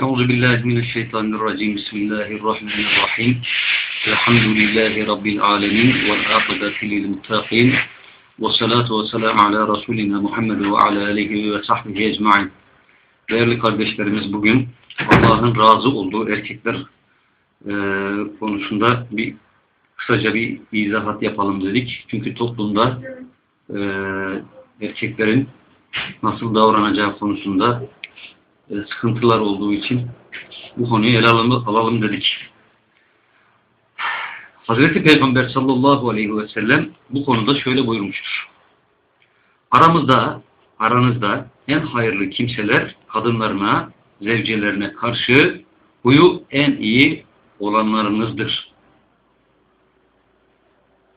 Euzu billahi mineşşeytanirracim. Bismillahirrahmanirrahim. Elhamdülillahi rabbil alamin ve akıbatu lil muttaqin. Ve salatu ve selam ala Resulina Muhammed ve ala alihi ve sahbihi ecmaîn. Değerli kardeşlerimiz bugün Allah'ın razı olduğu erkekler e, konusunda bir kısaca bir izahat yapalım dedik. Çünkü toplumda e, erkeklerin nasıl davranacağı konusunda sıkıntılar olduğu için bu konuyu ele alalım, alalım dedik. Hazreti Peygamber sallallahu aleyhi ve sellem bu konuda şöyle buyurmuştur. Aramızda, aranızda en hayırlı kimseler kadınlarına, zevcelerine karşı huyu en iyi olanlarınızdır.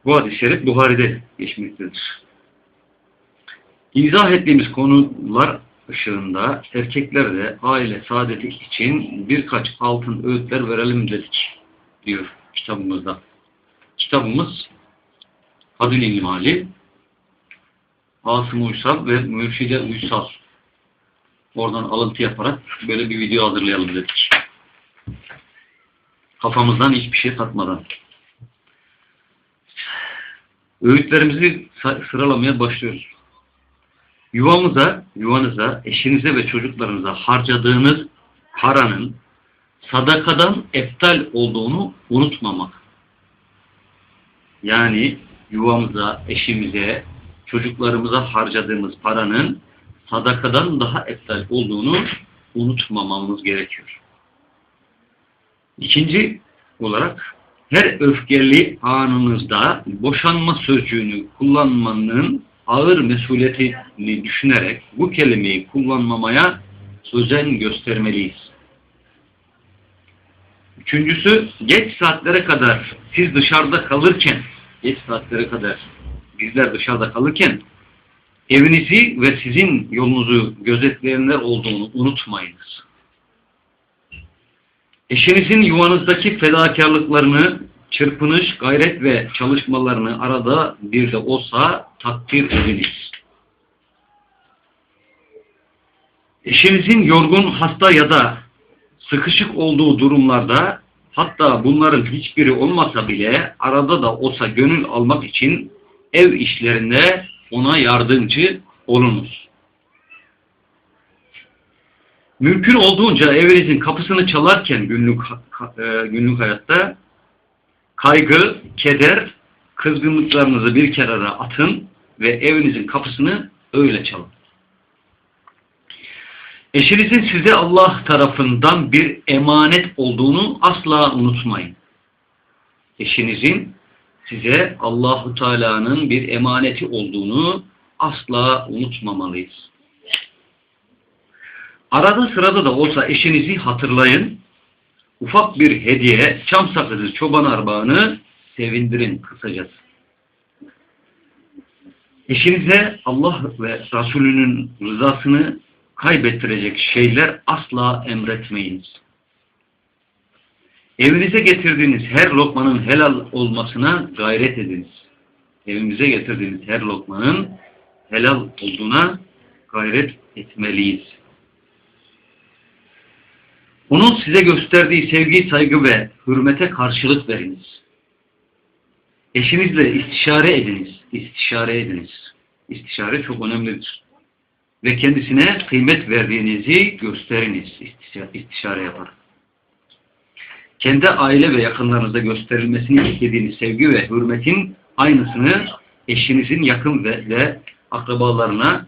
Bu hadis-i şerif Buhari'de geçmektedir. İzah ettiğimiz konular ışığında erkekler de aile saadeti için birkaç altın öğütler verelim dedik diyor kitabımızda. Kitabımız Adil İlmali Asım Uysal ve Mürşide Uysal oradan alıntı yaparak böyle bir video hazırlayalım dedik. Kafamızdan hiçbir şey katmadan. Öğütlerimizi sıralamaya başlıyoruz. Yuvamıza, yuvanıza, eşinize ve çocuklarınıza harcadığınız paranın sadakadan eptal olduğunu unutmamak. Yani yuvamıza, eşimize, çocuklarımıza harcadığımız paranın sadakadan daha eptal olduğunu unutmamamız gerekiyor. İkinci olarak her öfkeli anınızda boşanma sözcüğünü kullanmanın ağır mesuliyetini düşünerek bu kelimeyi kullanmamaya özen göstermeliyiz. Üçüncüsü, geç saatlere kadar siz dışarıda kalırken, geç saatlere kadar bizler dışarıda kalırken evinizi ve sizin yolunuzu gözetleyenler olduğunu unutmayınız. Eşinizin yuvanızdaki fedakarlıklarını çırpınış, gayret ve çalışmalarını arada bir de olsa takdir ediniz. Eşinizin yorgun, hasta ya da sıkışık olduğu durumlarda hatta bunların hiçbiri olmasa bile arada da olsa gönül almak için ev işlerinde ona yardımcı olunuz. Mümkün olduğunca evinizin kapısını çalarken günlük e, günlük hayatta kaygı, keder, kızgınlıklarınızı bir kenara atın ve evinizin kapısını öyle çalın. Eşinizin size Allah tarafından bir emanet olduğunu asla unutmayın. Eşinizin size Allahu Teala'nın bir emaneti olduğunu asla unutmamalıyız. Arada sırada da olsa eşinizi hatırlayın. Ufak bir hediye, çam sakızı, çoban arbağını sevindirin kısacası. Eşinize Allah ve Resulünün rızasını kaybettirecek şeyler asla emretmeyiniz. Evinize getirdiğiniz her lokmanın helal olmasına gayret ediniz. Evimize getirdiğiniz her lokmanın helal olduğuna gayret etmeliyiz. Onun size gösterdiği sevgi, saygı ve hürmete karşılık veriniz. Eşinizle istişare ediniz. İstişare ediniz. İstişare çok önemlidir. Ve kendisine kıymet verdiğinizi gösteriniz. İstişare yaparak. Kendi aile ve yakınlarınızda gösterilmesini istediğiniz sevgi ve hürmetin aynısını eşinizin yakın ve, ve akrabalarına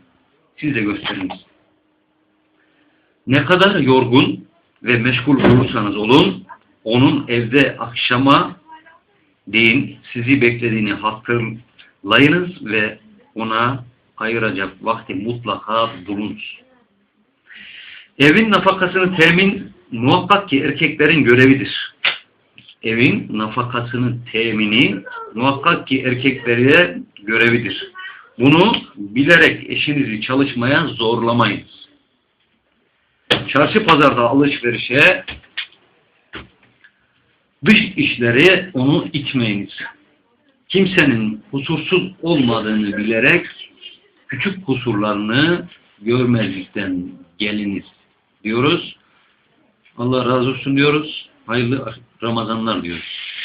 siz de gösteriniz. Ne kadar yorgun ve meşgul olursanız olun, onun evde akşama deyin sizi beklediğini hatırlayınız ve ona ayıracak vakti mutlaka bulunuz. Evin nafakasını temin muhakkak ki erkeklerin görevidir. Evin nafakasının temini muhakkak ki erkeklere görevidir. Bunu bilerek eşinizi çalışmaya zorlamayınız. Çarşı pazarda alışverişe dış işleri onu itmeyiniz. Kimsenin husursuz olmadığını bilerek küçük kusurlarını görmezlikten geliniz diyoruz. Allah razı olsun diyoruz. Hayırlı Ramazanlar diyoruz.